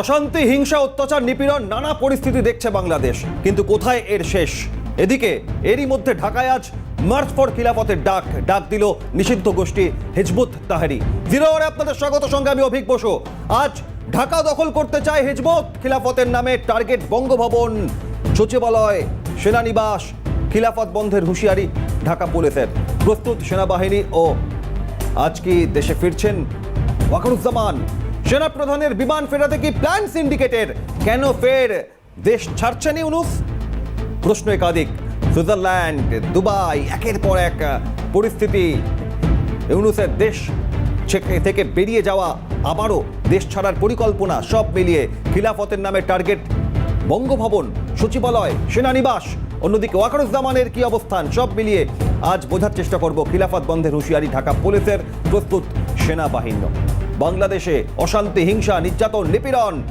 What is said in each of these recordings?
অশান্তি, হিংসা, অত্যাচার, নিপীড়ন, নানা পরিস্থিতি দেখছে বাংলাদেশ। কিন্তু কোথায় এর শেষ? এদিকে এরই মধ্যে ঢাকায় আজ মার্চ ফর খিলাফতের ডাক। ডাক দিল নিষিদ্ধ গোষ্ঠী হিজবুত তাহারি। জিরো আওয়ারে আপনাদের স্বাগত, সঙ্গে আমি অভিক বসু। আজ ঢাকা দখল করতে চায় হিজবুত খিলাফতের নামে টার্গেট বঙ্গভবন। সচিবালয়, সেনানিবাস, খিলাফত বন্ধের হুঁশিয়ারি ঢাকা পুলিশের। প্রস্তুত সেনাবাহিনী ও আজ কি দেশে ফিরছেন ওয়াকারুজ্জামান? সেনাপ্রধানের বিমান ফেরাতে কি প্ল্যান সিন্ডিকেটের কেন ফের দেশ ছাড়ছেন ইউনুস প্রশ্ন একাধিক। সুইজারল্যান্ড, দুবাই, একের পর এক পরিস্থিতি। ইউনুসের দেশ থেকে বেরিয়ে যাওয়া আবারও দেশ ছাড়ার পরিকল্পনা সব মিলিয়ে খিলাফতের নামে টার্গেট বঙ্গভবন, সচিবালয়, সেনানিবাস, অন্যদিকে ওয়াকারুজ্জামানের কি অবস্থান সব মিলিয়ে আজ বোঝার চেষ্টা করব খিলাফত বন্ধের হুঁশিয়ারি ঢাকা পুলিশের প্রস্তুত সেনাবাহিনী বাংলাদেশে অশান্তি, হিংসা, নির্যাতন, নিপীড়ন।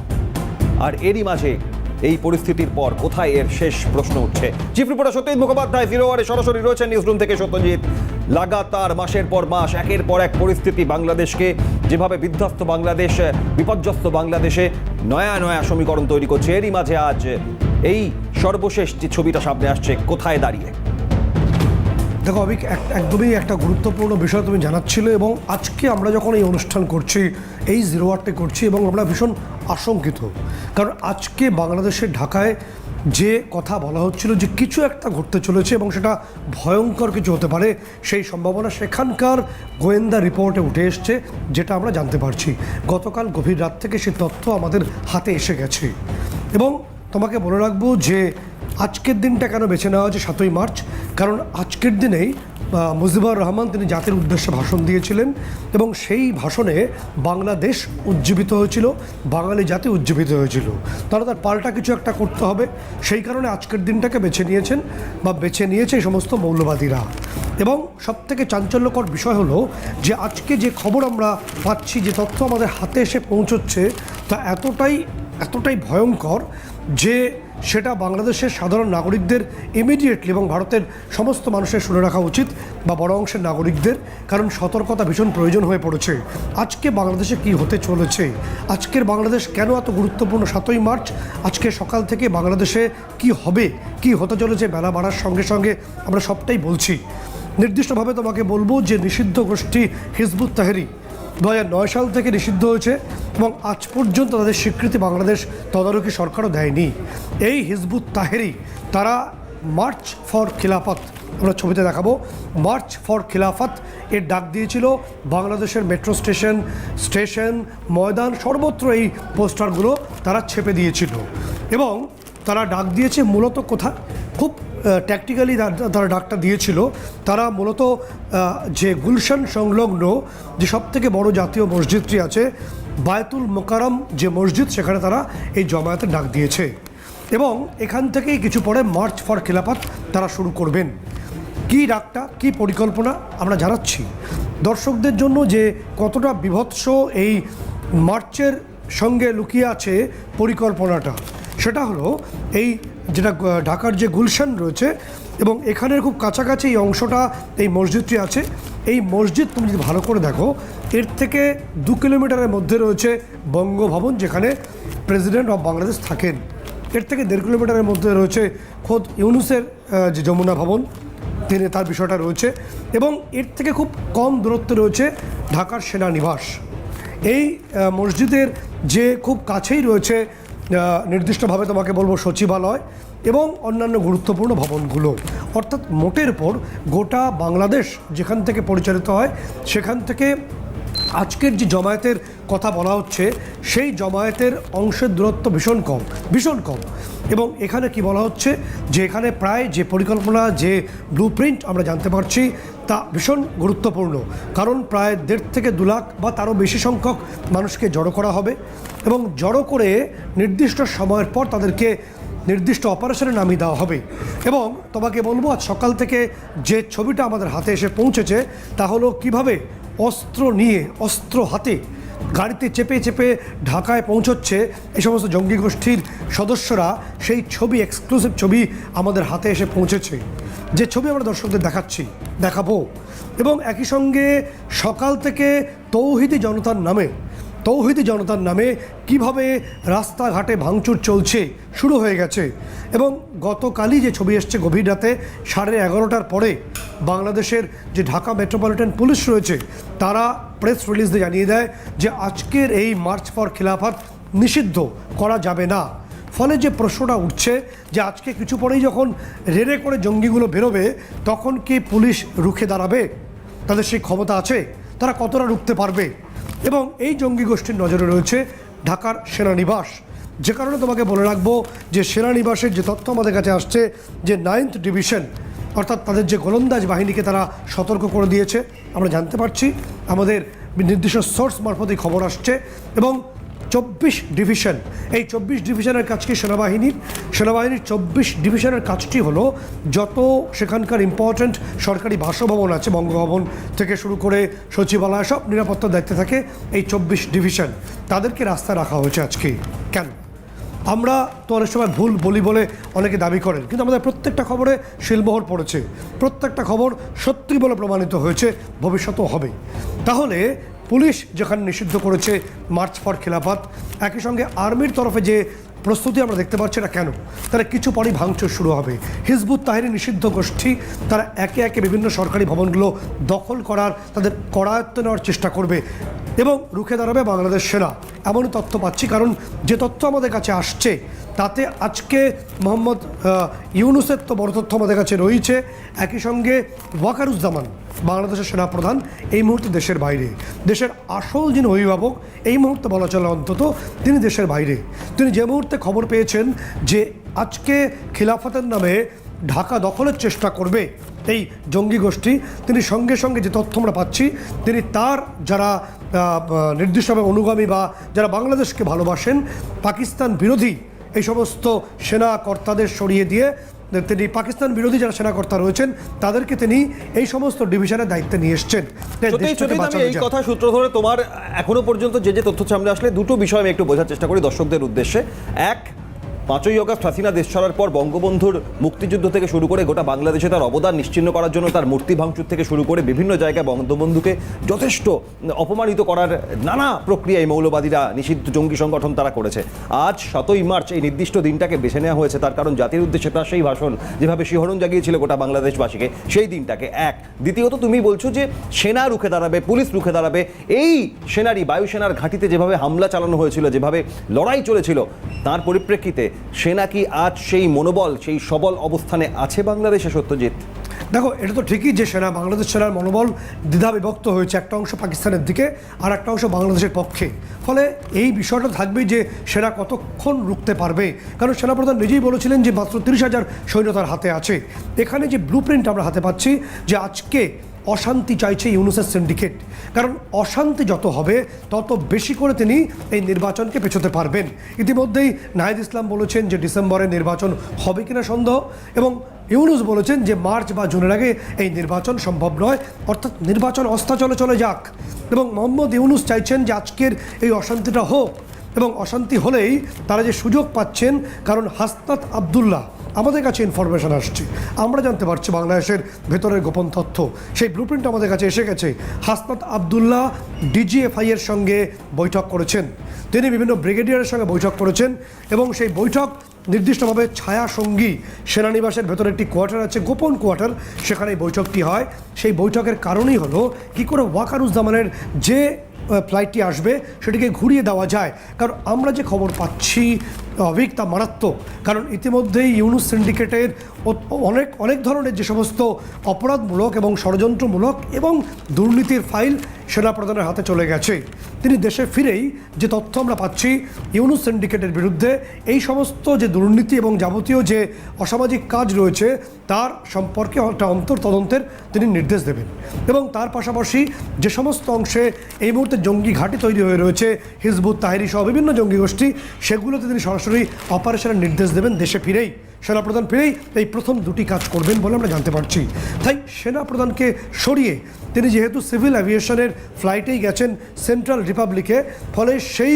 আর এরই মাঝে এই পরিস্থিতির পর কোথায় এর শেষ প্রশ্ন উঠছে? Chief reporter Satyajit Mukhopadhyay zero ওয়ারে সরাসরি রয়েছেন নিউজরুম থেকে সত্যজিৎ। লাগাতার মাসের পর মাস, একের পর এক পরিস্থিতি বাংলাদেশকে যেভাবে বিধ্বস্ত বাংলাদেশ, বিপর্যস্ত বাংলাদেশে নয়া নয়া সমীকরণ তৈরি করছে। এরই মাঝে আজ এই সর্বশেষ যে ছবিটা সামনে আসছে, কোথায় দাঁড়িয়ে? দেখো এক- একদমই একটা গুরুত্বপূর্ণ বিষয় তুমি জানাচ্ছিলে এবং আজকে আমরা যখন এই অনুষ্ঠান করছি, এই জিরো আর্টে করছি এবং আমরা ভীষণ আশঙ্কিত। কারণ আজকে বাংলাদেশের ঢাকায় যে কথা বলা হচ্ছিল যে কিছু একটা ঘটতে চলেছে এবং সেটা ভয়ঙ্কর কিছু হতে পারে, সেই সম্ভাবনা সেখানকার গোয়েন্দা রিপোর্টে উঠে এসছে, যেটা আমরা জানতে পারছি। গতকাল গভীর রাত থেকে সেই তথ্য আমাদের হাতে এসে গেছে। এবং তোমাকে বলে রাখব যে আজকের দিনটা কেন বেছে নেওয়া হয়েছে সাতই মার্চ? কারণ আজকের দিনেই মুজিবুর রহমান তিনি জাতির উদ্দেশ্যে ভাষণ দিয়েছিলেন এবং সেই ভাষণে বাংলাদেশ উজ্জীবিত হয়েছিল, বাঙালি জাতি উজ্জীবিত হয়েছিল। তাহলে তার পাল্টা কিছু একটা করতে হবে। সেই কারণে আজকের দিনটাকে বেছে নিয়েছেন বা বেছে নিয়েছে এই সমস্ত মৌলবাদীরা। এবং সবথেকে চাঞ্চল্যকর বিষয় হলো যে আজকে যে খবর আমরা পাচ্ছি, যে তথ্য আমাদের হাতে এসে পৌঁছচ্ছে, তা এতটাই এতটাই ভয়ঙ্কর যে সেটা বাংলাদেশের সাধারণ নাগরিকদের ইমিডিয়েটলি এবং ভারতের সমস্ত মানুষের শুনে রাখা উচিত বা বড় অংশের নাগরিকদের, কারণ সতর্কতা ভীষণ প্রয়োজন হয়ে পড়েছে। আজকে বাংলাদেশে কি হতে চলেছে? আজকের বাংলাদেশ কেন এত গুরুত্বপূর্ণ সাতই মার্চ? আজকে সকাল থেকে বাংলাদেশে কি হবে? কি হতে চলেছে? বেলা বাড়ার সঙ্গে সঙ্গে আমরা সবটাই বলছি। নির্দিষ্টভাবে তোমাকে বলব যে নিষিদ্ধ গোষ্ঠী হিজবুত তাহেরি দু নয় সাল থেকে নিষিদ্ধ হয়েছে এবং আজ পর্যন্ত তাদের স্বীকৃতি বাংলাদেশ তদারকি সরকারও দেয়নি। এই হিজবুত তাহেরি, তারা মার্চ ফর খিলাফত, আমরা ছবিতে দেখাবো, মার্চ ফর খিলাফত এর ডাক দিয়েছিল বাংলাদেশের মেট্রো স্টেশন স্টেশন, ময়দান, সর্বত্র এই পোস্টারগুলো তারা ছেপে দিয়েছিল। এবং তারা ডাক দিয়েছে মূলত কোথায়? খুব ট্যাকটিক্যালি তারা ডাকটা দিয়েছিল, তারা মূলত যে গুলশান সংলগ্ন যে সবথেকে বড় জাতীয় মসজিদটি আছে, বায়তুল মোকারম যে মসজিদ, সেখানে তারা এই জমায়েতের ডাক দিয়েছে। এবং এখান থেকেই কিছু পরে মার্চ ফর খেলাপাত তারা শুরু করবেন। কি ডাকটা, কি পরিকল্পনা, আমরা জানাচ্ছি। দর্শকদের জন্য যে কতটা বিভৎস এই মার্চের সঙ্গে লুকিয়ে আছে পরিকল্পনাটা। সেটা হলো এই যেটা ঢাকার যে গুলশান রয়েছে এবং এখানের খুব কাছাকাছি এই অংশটা, এই মসজিদটি আছে। এই মসজিদ তুমি যদি ভালো করে দেখো, এর থেকে দু কিলোমিটারের মধ্যে রয়েছে বঙ্গভবন, যেখানে প্রেসিডেন্ট অফ বাংলাদেশ থাকেন। এর থেকে দেড় কিলোমিটারের মধ্যে রয়েছে খোদ ইউনুসের যে যমুনা ভবন, তিনি তার বিষয়টা রয়েছে এবং এর থেকে খুব কম দূরত্বে রয়েছে ঢাকার সেনানিবাস। এই মসজিদের যে খুব কাছেই রয়েছে নির্দিষ্টভাবে তোমাকে বলব সচিবালয় এবং অন্যান্য গুরুত্বপূর্ণ ভবনগুলো। অর্থাৎ মোটের পর গোটা বাংলাদেশ যেখান থেকে পরিচালিত হয়, সেখান থেকে আজকের যে জমায়েতের কথা বলা হচ্ছে, সেই জমায়েতের অংশের দূরত্ব ভীষণ কম ভীষণ কম। এবং এখানে কি বলা হচ্ছে, যে এখানে প্রায় যে পরিকল্পনা, যে ব্লু আমরা জানতে পারছি, তা ভীষণ গুরুত্বপূর্ণ। কারণ প্রায় দেড় থেকে দু লাখ বা তারও বেশি সংখ্যক মানুষকে জড়ো করা হবে এবং জড়ো করে নির্দিষ্ট সময়ের পর তাদেরকে নির্দিষ্ট অপারেশনে নামিয়ে দেওয়া হবে। এবং তোমাকে বলব, আজ সকাল থেকে যে ছবিটা আমাদের হাতে এসে পৌঁছেছে, তা হলো কীভাবে অস্ত্র নিয়ে, অস্ত্র হাতে গাড়িতে চেপে চেপে ঢাকায় পৌঁছচ্ছে এই সমস্ত জঙ্গি গোষ্ঠীর সদস্যরা। সেই ছবি এক্সক্লুসিভ ছবি আমাদের হাতে এসে পৌঁছেছে। যে ছবি আমরা দর্শকদের দেখাচ্ছি, দেখাবো। এবং একই সঙ্গে সকাল থেকে তৌহিদি জনতার নামে তৌহিদি জনতার নামে কীভাবে রাস্তাঘাটে ভাঙচুর চলছে শুরু হয়ে গেছে। এবং গতকালই যে ছবি এসছে গভীর রাতে সাড়ে এগারোটার পরে বাংলাদেশের যে ঢাকা মেট্রোপলিটন পুলিশ রয়েছে, তারা প্রেস রিলিজ দিয়ে জানিয়ে দেয় যে আজকের এই মার্চ ফর খিলাফত নিষিদ্ধ করা যাবে না। ফলে যে প্রশ্নটা উঠছে যে আজকে কিছু পরেই যখন রেড়ে করে জঙ্গিগুলো বেরোবে, তখন কি পুলিশ রুখে দাঁড়াবে? তাদের সেই ক্ষমতা আছে? তারা কতটা রুখতে পারবে? এবং এই জঙ্গি গোষ্ঠীর নজরে রয়েছে ঢাকার সেনানিবাস। যে কারণে তোমাকে বলে রাখব যে সেনানিবাসের যে তথ্য আমাদের কাছে আসছে, যে নাইন্থ ডিভিশন, অর্থাৎ তাদের যে গোলন্দাজ বাহিনীকে তারা সতর্ক করে দিয়েছে, আমরা জানতে পারছি। আমাদের নির্দিষ্ট সোর্স মারফতই খবর আসছে এবং চব্বিশ ডিভিশন। এই চব্বিশ ডিভিশনের কাজ কি সেনাবাহিনীর? সেনাবাহিনীর চব্বিশ ডিভিশনের কাজটি হলো যত সেখানকার ইম্পর্ট্যান্ট সরকারি বাসভবন আছে, বঙ্গভবন থেকে শুরু করে সচিবালয়, সব নিরাপত্তার দায়িত্বে থাকে এই চব্বিশ ডিভিশন। তাদেরকে রাস্তায় রাখা হয়েছে আজকে। কেন? আমরা তো অনেক সময় ভুল বলি বলে অনেকে দাবি করেন, কিন্তু আমাদের প্রত্যেকটা খবরে শিলমোহর পড়েছে। প্রত্যেকটা খবর সত্যি বলে প্রমাণিত হয়েছে, ভবিষ্যতেও হবে। তাহলে পুলিশ যেখানে নিষিদ্ধ করেছে মার্চ ফর খেলাফত, একই সঙ্গে আর্মির তরফে যে প্রস্তুতি আমরা দেখতে পাচ্ছি না কেন? তারা কিছু পরই ভাঙচুর শুরু হবে। হিজবুত তাহিরি নিষিদ্ধ গোষ্ঠী তারা একে একে বিভিন্ন সরকারি ভবনগুলো দখল করার, তাদের করায়ত্ত নেওয়ার চেষ্টা করবে এবং রুখে দাঁড়াবে বাংলাদেশ সেনা। এমনই তথ্য পাচ্ছি, কারণ যে তথ্য আমাদের কাছে আসছে তাতে আজকে মোহাম্মদ ইউনুসের তো বড় তথ্য আমাদের কাছে রয়েছে। একই সঙ্গে ওয়াকারুজ্জামান, বাংলাদেশের সেনাপ্রধান, এই মুহূর্তে দেশের বাইরে। দেশের আসল যিনি অভিভাবক, এই মুহূর্তে বলা চলে অন্তত, তিনি দেশের বাইরে। তিনি যে মুহূর্তে খবর পেয়েছেন যে আজকে খিলাফতের নামে ঢাকা দখলের চেষ্টা করবে, এই জঙ্গি গোষ্ঠী, তিনি সঙ্গে সঙ্গে যে তথ্য আমরা পাচ্ছি, তিনি তার যারা নির্দিষ্টভাবে অনুগামী বা যারা বাংলাদেশকে ভালোবাসেন, পাকিস্তান বিরোধী এই সমস্ত সেনা কর্তাদের সরিয়ে দিয়ে তিনি পাকিস্তান বিরোধী যারা সেনাকর্তা রয়েছেন তাদেরকে তিনি এই সমস্ত ডিভিশনের দায়িত্বে নিয়ে এসছেন। এই কথা সূত্র ধরে তোমার এখনও পর্যন্ত যে যে তথ্য সামনে আসলে দুটো বিষয় আমি একটু বোঝার চেষ্টা করি দর্শকদের উদ্দেশ্যে। এক পাঁচই অগস্ট হাসিনা দেশ ছাড়ার পর বঙ্গবন্ধুর মুক্তিযুদ্ধ থেকে শুরু করে গোটা বাংলাদেশে তার অবদান নিশ্চিন্ন করার জন্য তার মূর্তি ভাঙচুর থেকে শুরু করে বিভিন্ন জায়গায় বঙ্গবন্ধুকে যথেষ্ট অপমানিত করার নানা প্রক্রিয়ায় মৌলবাদীরা নিষিদ্ধ জঙ্গি সংগঠন তারা করেছে। আজ সাতই মার্চ এই নির্দিষ্ট দিনটাকে বেছে নেওয়া হয়েছে, তার কারণ জাতির উদ্দেশ্যে তার সেই ভাষণ যেভাবে শিহরণ জাগিয়েছিল গোটা বাংলাদেশবাসীকে, সেই দিনটাকে এক। দ্বিতীয়ত তুমি বলছো যে সেনা রুখে দাঁড়াবে, পুলিশ রুখে দাঁড়াবে, এই সেনারই বায়ুসেনার ঘাঁটিতে যেভাবে হামলা চালানো হয়েছিল, যেভাবে লড়াই চলেছিল, তার পরিপ্রেক্ষিতে সেনা নাকি আজ সেই মনোবল, সেই সবল অবস্থানে আছে বাংলাদেশে, সত্যজিৎ? দেখো, এটা তো ঠিকই যে সেনা, বাংলাদেশ সেনার মনোবল দ্বিধা বিভক্ত হয়েছে একটা অংশ পাকিস্তানের দিকে আর একটা অংশ বাংলাদেশের পক্ষে। ফলে এই বিষয়টা থাকবেই যে সেনা কতক্ষণ রুখতে পারবে। কারণ সেনাপ্রধান নিজেই বলেছিলেন যে মাত্র তিরিশ হাজার সৈন্য তার হাতে আছে। এখানে যে ব্লু আমরা হাতে পাচ্ছি যে আজকে অশান্তি চাইছে ইউনুসের সিন্ডিকেট। কারণ অশান্তি যত হবে, তত বেশি করে তিনি এই নির্বাচনকে পেছোতে পারবেন। ইতিমধ্যেই নাহিদ ইসলাম বলেছেন যে ডিসেম্বরে নির্বাচন হবে কিনা সন্দেহ এবং ইউনুস বলেছেন যে মার্চ বা জুনের আগে এই নির্বাচন সম্ভব নয়, অর্থাৎ নির্বাচন অস্তাচলে চলে যাক। এবং মোহাম্মদ ইউনুস চাইছেন যে আজকের এই অশান্তিটা হোক এবং অশান্তি হলেই তারা যে সুযোগ পাচ্ছেন, কারণ হাসনাত আবদুল্লাহ আমাদের কাছে ইনফরমেশন আসছে। আমরা জানতে পারছি বাংলাদেশের ভেতরের গোপন তথ্য। সেই ব্লুপ্রিন্ট আমাদের কাছে এসে গেছে। হাসনাত আবদুল্লাহ ডিজিএফআই এর সঙ্গে বৈঠক করেছেন। তিনি বিভিন্ন ব্রিগেডিয়ারের সঙ্গে বৈঠক করেছেন এবং সেই বৈঠক নির্দিষ্টভাবে ছায়া সঙ্গী সেনানিবাসের ভেতরে একটি কোয়ার্টার আছে, গোপন কোয়ার্টার। সেখানে বৈঠকটি হয়। সেই বৈঠকের কারণেই হলো, কি করে ওয়াকারুজ্জামানের যে ফ্লাইটটি আসবে, সেটিকে ঘুরিয়ে দেওয়া যায়। কারণ আমরা যে খবর পাচ্ছি অভিক তা মারাত্মক। কারণ ইতিমধ্যেই ইউনুস সিন্ডিকেটের অনেক অনেক ধরনের যে সমস্ত অপরাধমূলক এবং ষড়যন্ত্রমূলক এবং দুর্নীতির ফাইল সেনাপ্রধানের হাতে চলে গেছে। তিনি দেশে ফিরেই যে তথ্য আমরা পাচ্ছি, ইউনুস সিন্ডিকেটের বিরুদ্ধে এই সমস্ত যে দুর্নীতি এবং যাবতীয় যে অসামাজিক কাজ রয়েছে, তার সম্পর্কে একটা অন্তর তদন্তের তিনি নির্দেশ দেবেন। এবং তার পাশাপাশি যে সমস্ত অংশে এই মুহূর্তে জঙ্গি ঘাঁটি তৈরি হয়ে রয়েছে, হিজবুত তাহেরি সহ বিভিন্ন জঙ্গি গোষ্ঠী, সেগুলোতে তিনি সরাসরি অপারেশনের নির্দেশ দেবেন দেশে ফিরেই। সেনাপ্রধান ফিরেই এই প্রথম দুটি কাজ করবেন বলে আমরা জানতে পারছি। তাই সেনাপ্রধানকে সরিয়ে তিনি যেহেতু সিভিল অ্যাভিয়েশনের ফ্লাইটেই গেছেন সেন্ট্রাল রিপাবলিকে, ফলে সেই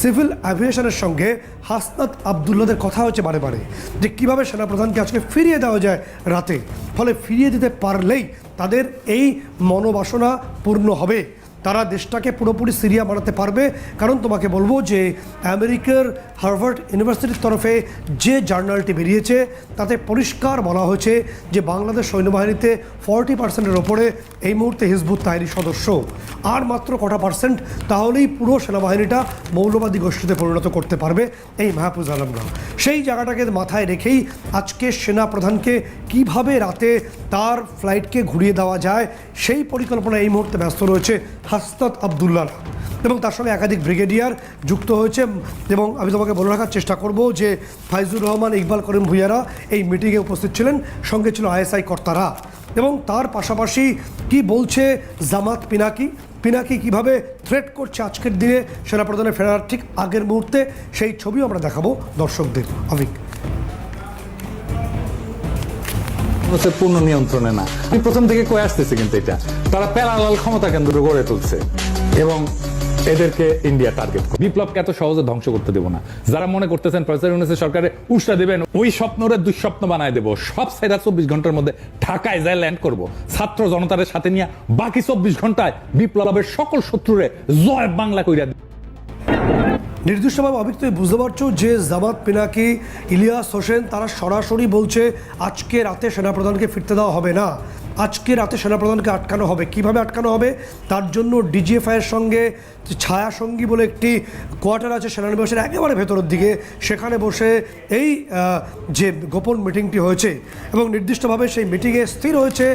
সিভিল অ্যাভিয়েশনের সঙ্গে হাসনাত আবদুল্লাদের কথা হচ্ছে বারে বারে যে কীভাবে সেনাপ্রধানকে আজকে ফিরিয়ে দেওয়া যায় রাতে। ফলে ফিরিয়ে দিতে পারলেই তাদের এই মনোবাসনা পূর্ণ হবে। তারা দেশটাকে পুরোপুরি সিরিয়া বানাতে পারবে। কারণ তোমাকে বলব যে আমেরিকার হার্ভার্ড ইউনিভার্সিটির তরফে যে জার্নালটি বেরিয়েছে, তাতে পরিষ্কার বলা হয়েছে যে বাংলাদেশ সৈন্যবাহিনীতে ফর্টি পার্সেন্টের ওপরে এই মুহূর্তে হিজবুত তাহরির সদস্য। আর মাত্র কটা পার্সেন্ট, তাহলেই পুরো সেনাবাহিনীটা মৌলবাদী গোষ্ঠীতে পরিণত করতে পারবে, এই মাহফুজ আলমরা। সেই জায়গাটাকে মাথায় রেখেই আজকে সেনা প্রধানকে কীভাবে রাতে তার ফ্লাইটকে ঘুরিয়ে দেওয়া যায়, সেই পরিকল্পনা এই মুহূর্তে ব্যস্ত রয়েছে হাসনাত আবদুল্লাহ। এবং তার সঙ্গে একাধিক ব্রিগেডিয়ার যুক্ত হয়েছে। এবং আমি তোমাকে বলে রাখার চেষ্টা করব যে ফাইজুর রহমান, ইকবাল করিম ভুইয়ারা এই মিটিংয়ে উপস্থিত ছিলেন। সঙ্গে ছিল আইএসআই কর্তারা। এবং তার পাশাপাশি কি বলছে জামাত পিনাকি? পিনাকি কীভাবে থ্রেট করছে আজকের দিনে সেনাপ্রধানের ফেরার ঠিক আগের মুহূর্তে সেই ছবিও আমরা দেখাবো দর্শকদের। অভিক হচ্ছে পূর্ণ নিয়ন্ত্রণে না। আমি প্রথম থেকে কয়ে আসতেছি কিন্তু এটা। তারা প্যারালাল ক্ষমতা কেন্দ্র গড়ে তুলছে এবং এদেরকে ইন্ডিয়া টার্গেট বিপ্লবকে এত সহজে ধ্বংস করতে দেবো না। যারা মনে করতেছেন ইউনুসের সরকারে উষ্টা দেবেন, ওই স্বপ্নরে দুঃস্বপ্ন বানায় দেবো। সব সাইডা চব্বিশ ঘণ্টার মধ্যে ঢাকায় যায় ল্যান্ড করব। ছাত্র জনতার সাথে নিয়ে বাকি চব্বিশ ঘন্টায় বিপ্লবের সকল শত্রুরে জয় বাংলা কইরা। নির্দিষ্টভাবে তুমি বুঝতে পারছ যে জামাত পিনাকি, ইলিয়াস হোসেন তারা সরাসরি বলছে, আজকে রাতে সেনাপ্রধানকে ফিরতে দেওয়া হবে না। আজকে রাতে সেনাপ্রধানকে আটকানো হবে। কীভাবে আটকানো হবে? তার জন্য ডিজিএফআইয়ের সঙ্গে ছায়া সঙ্গী বলে একটি কোয়ার্টার আছে সেনানিবাসের একেবারে ভেতরের দিকে। সেখানে বসে এই যে গোপন মিটিংটি হয়েছে এবং নির্দিষ্টভাবে সেই মিটিংয়ে স্থির হয়েছে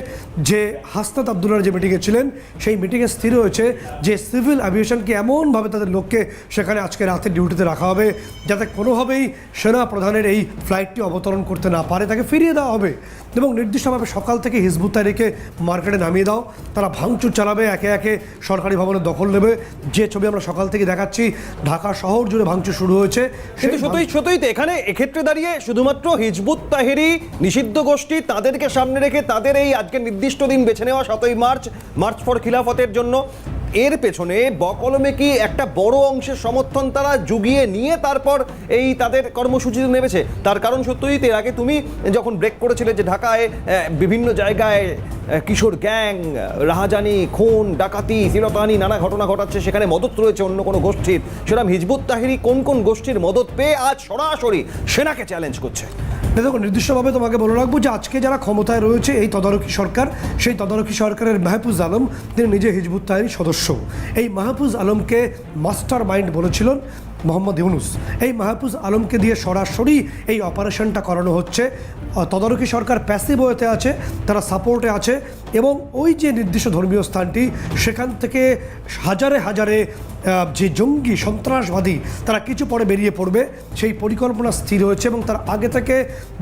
যে হাসনাত আবদুল্লার যে মিটিংয়ে ছিলেন, সেই মিটিংয়ে স্থির হয়েছে যে সিভিল অ্যাভিয়েশনকে এমনভাবে তাদের লোককে সেখানে আজকে রাতে ডিউটিতে রাখা হবে, যাতে কোনোভাবেই সেনা প্রধানের এই ফ্লাইটটি অবতরণ করতে না পারে, তাকে ফিরিয়ে দেওয়া হবে। এবং নির্দিষ্টভাবে সকাল থেকে হিজবুত তারিখে মার্কেটে নামিয়ে দাও। তারা ভাঙচুর চালাবে একে একে সরকারি ভবনের দখল নেবে। যে ছবি আমরা সকাল থেকে দেখাচ্ছি ঢাকা শহর জুড়ে ভাঙচুর শুরু হয়েছে কিন্তু সেই সত্যই সত্যই তো এখানে এক্ষেত্রে দাঁড়িয়ে শুধুমাত্র হিজবুত তাহেরি নিষিদ্ধ গোষ্ঠী তাদেরকে সামনে রেখে তাদের এই আজকে নির্দিষ্ট দিন বেছে নেওয়া সাতই মার্চ মার্চ ফর খিলাফতের জন্য এর পেছনে বকলমে কি একটা বড় অংশের সমর্থন তারা জুগিয়ে নিয়ে তারপর এই তাদের কর্মসূচিতে নেমেছে? তার কারণ সত্যই এর আগে তুমি যখন ব্রেক করেছিলে যে ঢাকায় বিভিন্ন জায়গায় কিশোর গ্যাং, রাহাজানি, খুন, ডাকাতি সিরতানি নানা ঘটনা ঘটাচ্ছে, সেখানে মদত রয়েছে অন্য কোনো গোষ্ঠীর। সেরকম হিজবুত তাহিরি কোন কোন গোষ্ঠীর মদত পেয়ে আজ সরাসরি সেনাকে চ্যালেঞ্জ করছে? দেখো নির্দিষ্টভাবে তোমাকে বলে রাখব যে আজকে যারা ক্ষমতায় রয়েছে, এই তদারকি সরকার, সেই তদারকি সরকারের মাহফুজ আলম, তিনি নিজে হিজবুত তাহির সদস্য। এই মাহফুজ আলমকে মাস্টার মাইন্ড বলেছিলেন মোহাম্মদ ইউনুস। এই মাহফুজ আলমকে দিয়ে সরাসরি এই অপারেশনটা করানো হচ্ছে। তদারকি সরকার প্যাসিভ ওয়েতে আছে, তারা সাপোর্টে আছে এবং ওই যে নির্দিষ্ট ধর্মীয় স্থানটি, সেখান থেকে হাজারে হাজারে যে জঙ্গি সন্ত্রাসবাদী তারা কিছু পরে বেরিয়ে পড়বে, সেই পরিকল্পনা স্থির হয়েছে এবং তার আগে থেকে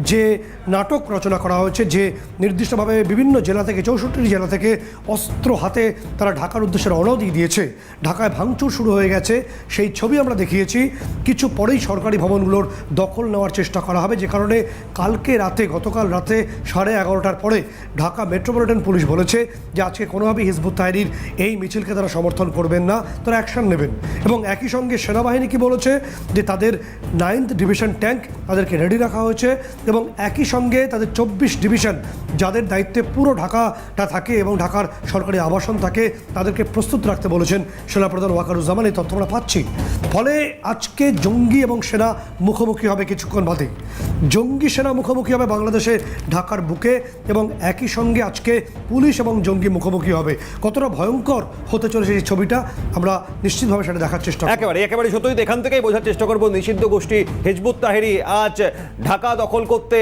যে নাটক রচনা করা হয়েছে, যে নির্দিষ্টভাবে বিভিন্ন জেলা থেকে, চৌষট্টি জেলা থেকে অস্ত্র হাতে তারা ঢাকার উদ্দেশ্যে রওনাও দিয়ে দিয়েছে। ঢাকায় ভাঙচুর শুরু হয়ে গেছে। সেই ছবি আমরা দেখিয়েছি। কিছু পরেই সরকারি ভবনগুলোর দখল নেওয়ার চেষ্টা করা হবে। যে কারণে কালকে রাতে, গতকাল রাতে সাড়ে এগারোটার পরে ঢাকা মেট্রোপলিটন পুলিশ বলেছে যে আজকে কোনোভাবেই হিজবুত তাহরির এই মিছিলকে তারা সমর্থন করবেন না। তারা অ্যাকশন নেবেন। এবং একই সঙ্গে সেনাবাহিনী কি বলেছে? যে তাদের নাইন্থ ডিভিশন ট্যাঙ্ক তাদেরকে রেডি রাখা হয়েছে এবং একই সঙ্গে তাদের চব্বিশ ডিভিশন যাদের দায়িত্বে পুরো ঢাকাটা থাকে এবং ঢাকার সরকারি আবাসন থাকে, তাদেরকে প্রস্তুত রাখতে বলেছেন সেনাপ্রধান ওয়াকারুজ্জামান। এই তথ্য আমরা পাচ্ছি। ফলে আজকে জঙ্গি এবং সেনা মুখোমুখি হবে কিছুক্ষণ বাদে। জঙ্গি সেনা মুখোমুখি হবে বাংলাদেশে ঢাকার বুকে এবং একই সঙ্গে আজকে পুলিশ এবং জঙ্গি মুখোমুখি হবে। কতটা ভয়ঙ্কর হতে চলেছে এই ছবিটা আমরা নিশ্চিতভাবে সেটা দেখার চেষ্টা একেবারে একেবারে সত্যই এখান থেকেই বোঝার চেষ্টা করব। নিষিদ্ধ গোষ্ঠী হিজবুত তাহেরি আজ ঢাকা দখল করতে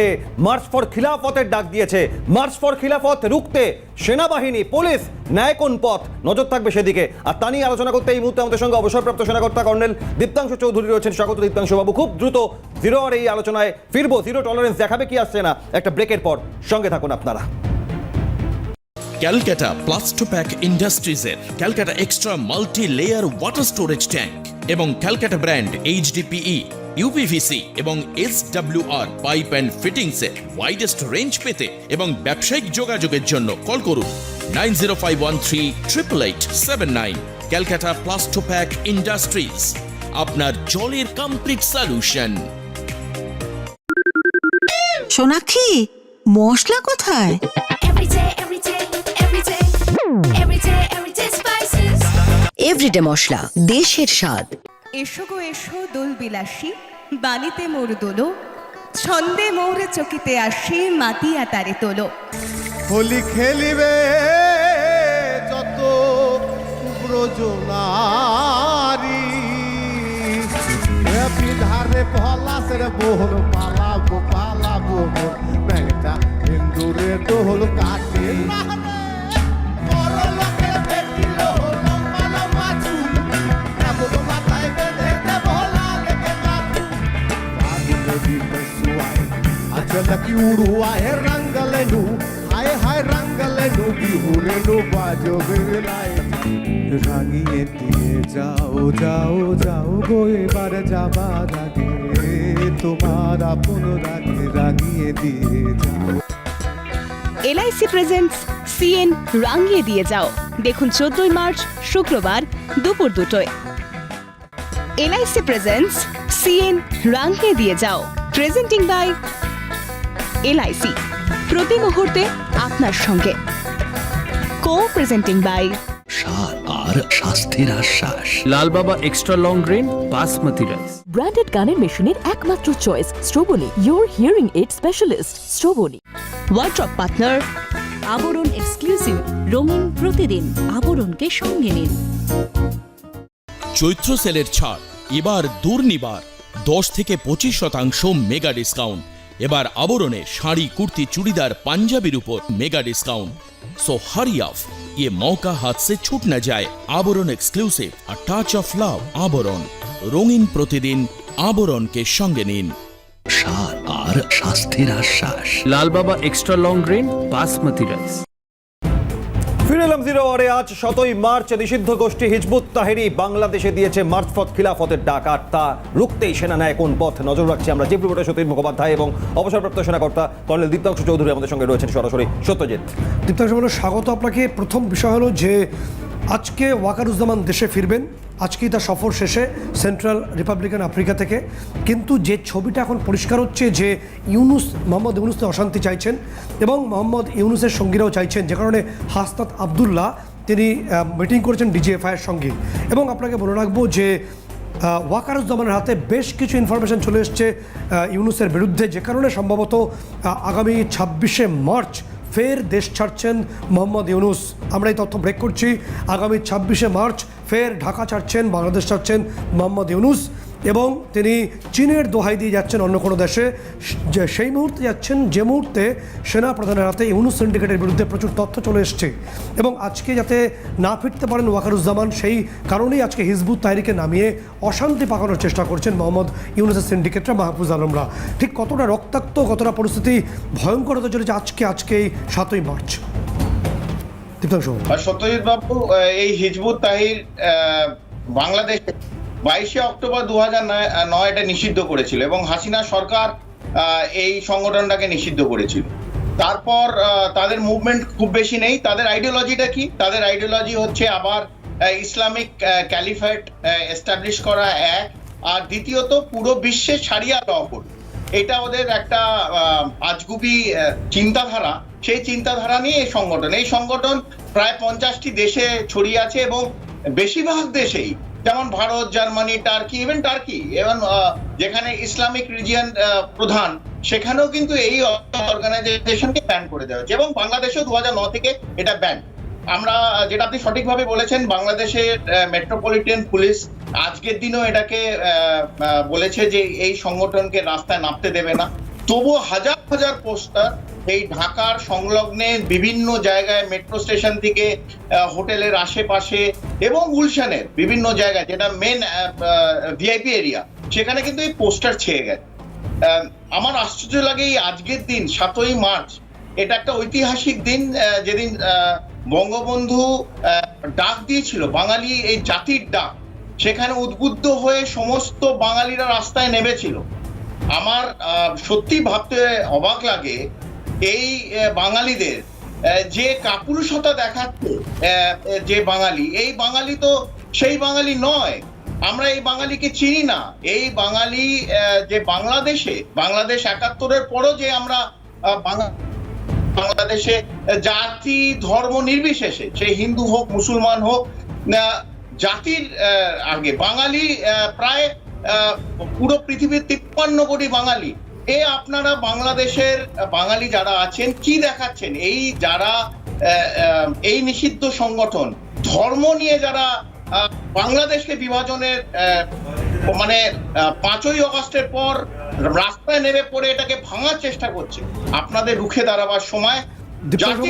মার্চ ফর খিলাফতের ডাক দিয়েছে। মার্চ ফর খিলাফত রুখতে সেনাবাহিনী, পুলিশ, ন্যায় কোন পথ? নজর থাকবে সেদিকে। আর তা নিয়ে আলোচনা করতে এই মুহূর্তে আমাদের সঙ্গে অবসরপ্রাপ্ত সেনাকর্তা কর্নেল দীপ্তাংশু চৌধুরী রয়েছেন। স্বাগত দীপ্তাংশু বাবু, খুব দ্রুত জিরো আর এই আলোচনায় ফিরবো। জিরো টলারেন্স দেখাবে কি আসছে না? একটা ব্রেকের পর সঙ্গে থাকুন আপনারা। Calcutta Plastopack ইন্ডাস্ট্রিজের Calcutta extra multi layer water storage tank এবং ক্যালকাটা ব্র্যান্ড এইচডিপিই ইউপিভিসি এবং এস আর পাইপ অ্যান্ড ফিটিংসের ওয়াইডেস্ট রেঞ্জ পেতে এবং ব্যবসায়িক যোগাযোগের জন্য কল করুন nine zero five one three triple eight seven nine. Calcutta Plastopack Industries, আপনার জলের কমপ্লিট সলিউশন সোনাক্ষী, মশলা কোথায়? এভরিডে মশলা দেশের স্বাদ। এসো গো এসো দোল বিলাসী বালিতে মোর দোলো ছন্দে মোর চকিতে আসি মাতিয়া তারে তোলো। হোলি খেলিবে যত ব্রজনারী বিধারে পলাশের বহুল পালাবো পালাবো। ব্যাংটা হিন্দুরে দোহল কাটে। Laki uruai rangalenu, hai hai rangalenu, bihurenu bajo bilai. রাঙিয়ে দিয়ে যাও যাও যাও গো এবার যাবার আগে তোমার আপন রাগে রাঙিয়ে দিয়ে যাও এলআইসি প্রেজেন্টস সিএন রাঙিয়ে দিয়ে যাও দেখুন চোদ্দই মার্চ শুক্রবার দুপুর দুটোয় এলআইসি প্রেজেন্টস সিএন রাঙিয়ে দিয়ে যাও প্রেজেন্টিং বাই এলআইসি। প্রতি মুহূর্তে আপনার সঙ্গে। কো প্রেজেন্টিং বাই স্বাদ আর স্বাস্থ্যের আশ্বাস। Lal Baba extra long grain basmati rice branded গানের মেশিনের একমাত্র চয়েস স্ট্রোবলি ইউর হিয়ারিং এইড স্পেশালিস্ট স্ট্রোবলি ওয়ার্ড্রপ পার্টনার আবরণ এক্সক্লুসিভ রঙিন প্রতিদিন আবরণকে সঙ্গে নিন। চৈত্র সেলের ছাড় এবার দুর্নিবার দশ থেকে পঁচিশ শতাংশ মেগা ডিসকাউন্ট এবার আবরণে শাড়ি কুর্তি চুড়িদার পাঞ্জাবির উপর mega discount so hurry off ये मौका हाथ से छूट न जाए Aboron exclusive a touch of love Aboron রঙিন প্রতিদিন আবরণকে সঙ্গে নিন স্বাদ আর স্বাস্থ্যের আশ্বাস Lal Baba extra long grain basmati rice ফিরে এলাম জিরো আরে আজ শতই মার্চ, নিষিদ্ধ গোষ্ঠী হিজবুত তাহেরি বাংলাদেশে দিয়েছে মার্চফত খিলাফতের ডাক। আর তা রুখতেই সেনা নেয় কোন পথ নজর রাখছি আমরা। যে রিপোর্টার সতীন মুখোপাধ্যায় এবং অবসরপ্রাপ্ত সেনাকর্তা কর্নেল দীপ্তাংশু চৌধুরী আমাদের সঙ্গে রয়েছেন সরাসরি সত্যজিৎ। দীপ্তাংশ বলো, স্বাগত আপনাকে। প্রথম বিষয় হলো যে আজকে ওয়াকারুজ্জামান দেশে ফিরবেন। আজকেই তার সফর শেষে সেন্ট্রাল রিপাবলিকান আফ্রিকা থেকে। কিন্তু যে ছবিটা এখন পরিষ্কার হচ্ছে যে ইউনুস, মোহাম্মদ ইউনুসকে অশান্তি চাইছেন এবং মোহাম্মদ ইউনুসের সঙ্গীরাও চাইছেন, যে কারণে হাসনাত আবদুল্লাহ তিনি মিটিং করেছেন ডিজিএফআইয়ের সঙ্গে। এবং আপনাকে বলে রাখব যে ওয়াকারুজ্জামানের হাতে বেশ কিছু ইনফরমেশন চলে এসছে ইউনুসের বিরুদ্ধে। যে কারণে সম্ভবত আগামী ছাব্বিশে মার্চ ফের দেশ ছাড়ছেন মোহাম্মদ ইউনুস। আমরা এই তথ্য ব্রেক করছি। আগামী ছাব্বিশে মার্চ ফের ঢাকা ছাড়ছেন, বাংলাদেশ ছাড়ছেন মোহাম্মদ ইউনুস। এবং তিনি চীনের দোহাই দিয়ে যাচ্ছেন অন্য কোনো দেশে। যে সেই মুহূর্তে যাচ্ছেন, যে মুহূর্তে সেনা প্রধানের হাতে ইউনুস সিন্ডিকেটের বিরুদ্ধে প্রচুর তথ্য চলে এসছে। এবং আজকে যাতে না ফিরতে পারেন ওয়াকারুজ্জামান, সেই কারণেই আজকে হিজবুত তাহরিকে নামিয়ে অশান্তি পাকানোর চেষ্টা করছেন মোহাম্মদ ইউনুসের সিন্ডিকেটরা, মাহফুজ আলমরা। ঠিক কতটা রক্তাক্ত, কতটা পরিস্থিতি ভয়ঙ্কর হতে চলেছে আজকে আজকেই সাতই মার্চ। সত্যজিৎ বাবু, এই হিজবুত তাহির বাংলাদেশে বাইশে অক্টোবর দু হাজার নয় এটা নিষিদ্ধ করেছিল এবং হাসিনা সরকার এই সংগঠনটাকে নিষিদ্ধ করেছিল। তারপর তাদের মুভমেন্ট খুব বেশি নেই। তাদের আইডিওলজিটা কি? তাদের আইডিওলজি হচ্ছে আবার ইসলামিক ক্যালিফেট এস্টাবলিশ করা এক। আর দ্বিতীয়ত, পুরো বিশ্বে সারিয়া ল এটা ওদের একটা আজগুবি চিন্তাধারা। সেই চিন্তাধারা নিয়ে এই সংগঠন। এই সংগঠন প্রায় পঞ্চাশটি দেশে ছড়িয়ে আছে এবং বেশিরভাগ দেশেই যেমন Bharat, Germany, Turkey even Turkey এবং যেখানে ইসলামিক রিজিয়ান প্রধান, সেখানেও কিন্তু এই অর্গানাইজেশনকে ব্যান করে দেওয়া হয়েছে এবং বাংলাদেশেও দু হাজার থেকে এটা ব্যান আমরা যেটা আপনি সঠিকভাবে বলেছেন, বাংলাদেশের মেট্রোপলিটন পুলিশ আজকের দিনও এটাকে বলেছে যে এই সংগঠনকে রাস্তায় নামতে দেবে না। তবুও হাজার হাজার পোস্টার এই ঢাকার সংলগ্নে বিভিন্ন জায়গায় মেট্রো স্টেশন থেকে হোটেলের আশেপাশে এবং গুলশানের বিভিন্ন জায়গায়, যেটা মেন ভিআইপি এরিয়া সেখানে কিন্তু এই পোস্টার ছেয়ে গেছে। আমার আশ্চর্য লাগে এই আজকের দিন, সাতই মার্চ, এটা একটা ঐতিহাসিক দিন যেদিন বঙ্গবন্ধু ডাক দিয়েছিল, বাঙালি এই জাতির ডাক, সেখানে উদ্বুদ্ধ হয়ে সমস্ত বাঙালিরা রাস্তায় নেমেছিল। আমার সত্যি ভাবতে অবাক লাগে এই বাঙালিদের যে কাপুরুষতা দেখাচ্ছে যে বাঙালি, এই বাঙালি তো সেই বাঙালি নয়। আমরা এই বাঙালিকে চিনি না। এই বাঙালি যে বাংলাদেশে, বাংলাদেশ একাত্তরের পরও যে আমরা বাংলাদেশে জাতি, ধর্ম নির্বিশেষে, সে হিন্দু হোক, মুসলমান হোক জাতির আগে বাঙালি প্রায় পুরো পৃথিবীর তিপ্পান্ন কোটি বাঙালি এ আপনারা বাংলাদেশের বাঙালি যারা আছেন, কি দেখাচ্ছেন? এই যারা এই নিষিদ্ধ সংগঠন, ধর্ম নিয়ে যারা বাংলাদেশকে বিভাজনের মানে পাঁচই অগস্টের পর রাস্তায় নেমে পড়ে এটাকে ভাঙার চেষ্টা করছে, আপনাদের রুখে দাঁড়াবার সময়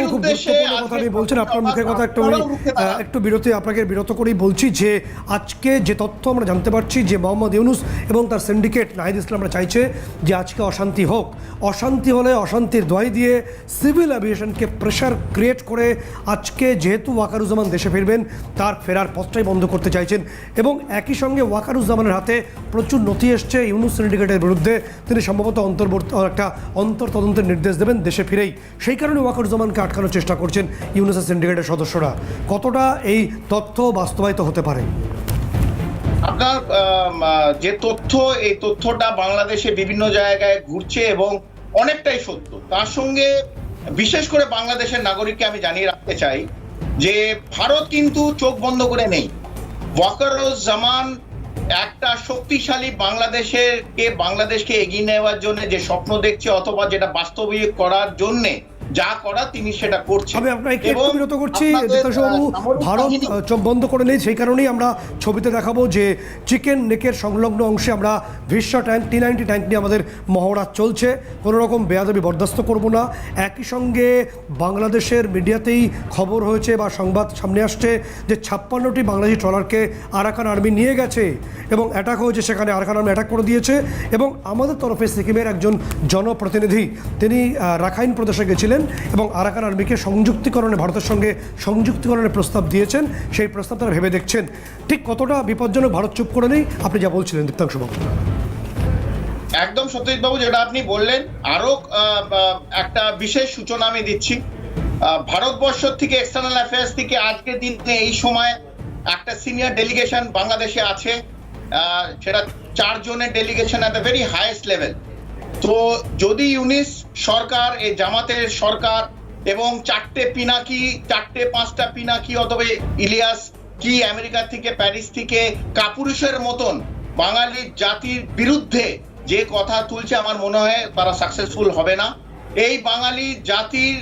খুব কথা আপনি আজকে বলছেন। আপনার মুখের কথা একটু আমি আপনারাও রুখে দাঁড়ান। আহ, একটু বিরতি আপনাকে বিরত করেই বলছি যে আজকে যে তথ্য আমরা জানতে পারছি যে মোহাম্মদ ইউনুস এবং তার সিন্ডিকেট নাহিদ ইসলামরা চাইছে যে আজকে অশান্তি হোক। অশান্তি হলে অশান্তির দোয়াই দিয়ে সিভিল অ্যাভিয়েশনকে প্রেশার ক্রিয়েট করে আজকে যেহেতু ওয়াকারুজ্জামান দেশে ফিরবেন তার ফেরার পথটাই বন্ধ করতে চাইছেন এবং একই সঙ্গে ওয়াকারুজ্জামানের হাতে প্রচুর নথি এসছে ইউনুস সিন্ডিকেটের বিরুদ্ধে। তিনি সম্ভবত অন্তর্বর্তী একটা অন্তর তদন্তের নির্দেশ দেবেন দেশে ফিরেই। সেই কারণে ওয়াকারুজ্জামানকে আটকানোর চেষ্টা করছেন ইউনুসের সিন্ডিকেটের সদস্যরা। কতটা এই তথ্য বাস্তবায়িত হতে পারে? আপনার যে তথ্য, এই তথ্যটা বাংলাদেশে বিভিন্ন জায়গায় ঘুরছে এবং অনেকটাই সত্য। তার সঙ্গে বিশেষ করে বাংলাদেশের নাগরিককে আমি জানিয়ে রাখতে চাই যে ভারত কিন্তু চোখ বন্ধ করে নেই। জামান একটা শক্তিশালী বাংলাদেশের কে বাংলাদেশকে এগিয়ে নেওয়ার জন্য যে স্বপ্ন দেখছে অথবা যেটা বাস্তবিক করার জন্য যা করা তিনি সেটা করছেন। আমি আপনাকে একটু বিরত করছি সামরিক ভারত চোখ বন্ধ করে নেই সেই কারণেই আমরা ছবিতে দেখাবো যে চিকেন নেকের সংলগ্ন অংশে আমরা ভিসা ট্যাঙ্ক টি নাইনটি ট্যাঙ্ক নিয়ে আমাদের মহড়া চলছে। কোনো রকম বেয়াদবি বরদাস্ত করব না। একই সঙ্গে বাংলাদেশের মিডিয়াতেই খবর হয়েছে বা সংবাদ সামনে আসছে যে ছাপ্পান্নটি বাংলাদেশি ট্রলারকে আরাকান আর্মি নিয়ে গেছে এবং অ্যাটাক হয়েছে সেখানে আরাকান আর্মি অ্যাটাক করে দিয়েছে এবং আমাদের তরফে সিকিমের একজন জনপ্রতিনিধি তিনি রাখাইন প্রদেশে গেছিলেন। এবং আরাকান আর্মিকে সংযুক্তিকরণে ভারতের সঙ্গে সংযুক্তিকরণের প্রস্তাব দিয়েছেন। সেই প্রস্তাব তারা ভেবে দেখছেন। ঠিক কতটা বিপজ্জনক ভারত চুপ করে নেই? আপনি যা বলছিলেন দীপ্তাংশুবাবু একদম সত্যজিৎ বাবু যেটা আপনি বললেন আরও আহ, আহ, একটা বিশেষ সূচনা আমি দিচ্ছি। ভারতবর্ষ থেকে এক্সটার্নাল অ্যাফেয়ার্স থেকে আজকের দিনে এই সময় একটা সিনিয়র ডেলিগেশন বাংলাদেশে আছে। সেটা চারজনের delegation at the very highest level তো যদি ইউনিস সরকার, এই জামাতের সরকার এবং চারটে পিনাকি, চারটে পাঁচটা পিনাকি অথবা ইলিয়াস কি আমেরিকা থেকে, প্যারিস থেকে কাপুরুষের মতন বাঙালি জাতির বিরুদ্ধে যে কথা তুলছে আমার মনে হয় তারা সাকসেসফুল হবে না। এই বাঙালি জাতির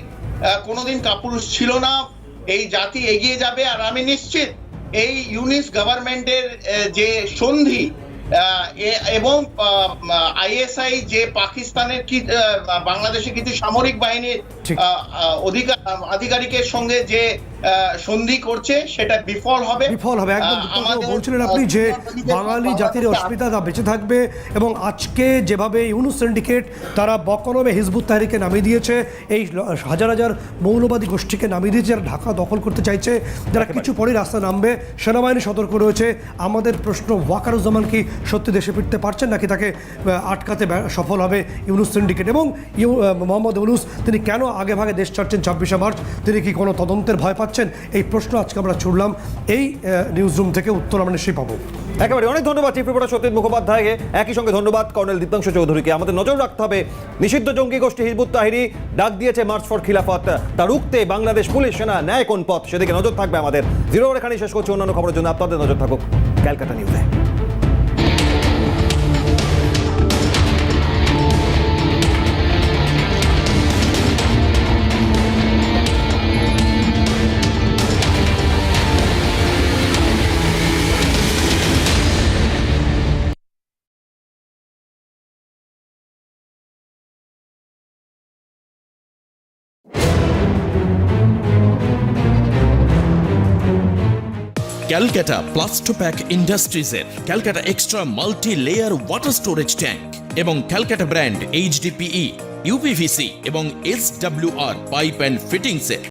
কোনোদিন কাপুরুষ ছিল না, এই জাতি এগিয়ে যাবে। আর আমি নিশ্চিত এই ইউনিস গভর্নমেন্টের যে সন্ধি এবং আইএসআই যে পাকিস্তানের কি বাংলাদেশে কিছু সামরিক বাহিনীর অধিকার আধিকারিকের সঙ্গে যে সন্ধি করছে সেটা বিফল হবে। বিফল হবে একদম বলছিলেন আপনি যে বাঙালি জাতির তা বেঁচে থাকবে এবং আজকে যেভাবে ইউনুস সিন্ডিকেট তারা বকলমে হিজবুত তাহরিকে নামিয়ে দিয়েছে এই হাজার হাজার মৌলবাদী গোষ্ঠীকে নামিয়ে দিয়েছে যারা ঢাকা দখল করতে চাইছে যারা কিছু পরে রাস্তা নামবে সেনাবাহিনী সতর্ক রয়েছে। আমাদের প্রশ্ন ওয়াকারুজ্জামান কি সত্যি দেশে ফিরতে পারছেন নাকি তাকে আটকাতে সফল হবে ইউনুস সিন্ডিকেট এবং মোহাম্মদ ইউনুস তিনি কেন আগে ভাগে দেশ ছাড়ছেন ছাব্বিশে মার্চ? তিনি কি কোনো তদন্তের ভয় পাচ্ছেন? এই প্রশ্ন আজকে আমরা ছুড়লাম। এই নিউজ রুম থেকে উত্তর আমরা নিশ্চয়ই পাবো। একেবারে অনেক ধন্যবাদ চিফ রিপোর্টার মুখোপাধ্যায়কে। একই সঙ্গে ধন্যবাদ কর্নেল দীপ্তাংশ চৌধুরীকে। আমাদের নজর রাখতে হবে নিষিদ্ধ জঙ্গি গোষ্ঠী হিজবুত তাহিরি ডাক দিয়েছে মার্চ ফর খিলাফত। তার রুখতে বাংলাদেশ পুলিশ, সেনা, ন্যায় কোন পথ? সেদিকে নজর থাকবে আমাদের। জিরো এখানে শেষ করছি অন্যান্য খবরের জন্য। আপনাদের নজর থাকুক ক্যালকাটা নিউজে। Calcutta Plastopack ইন্ডাস্ট্রিজের Calcutta extra multi layer water storage tank এবং ক্যালকাটা ব্র্যান্ড এইচডিপিই ইউপিভিসি এবং S W R pipe and ফিটিংসের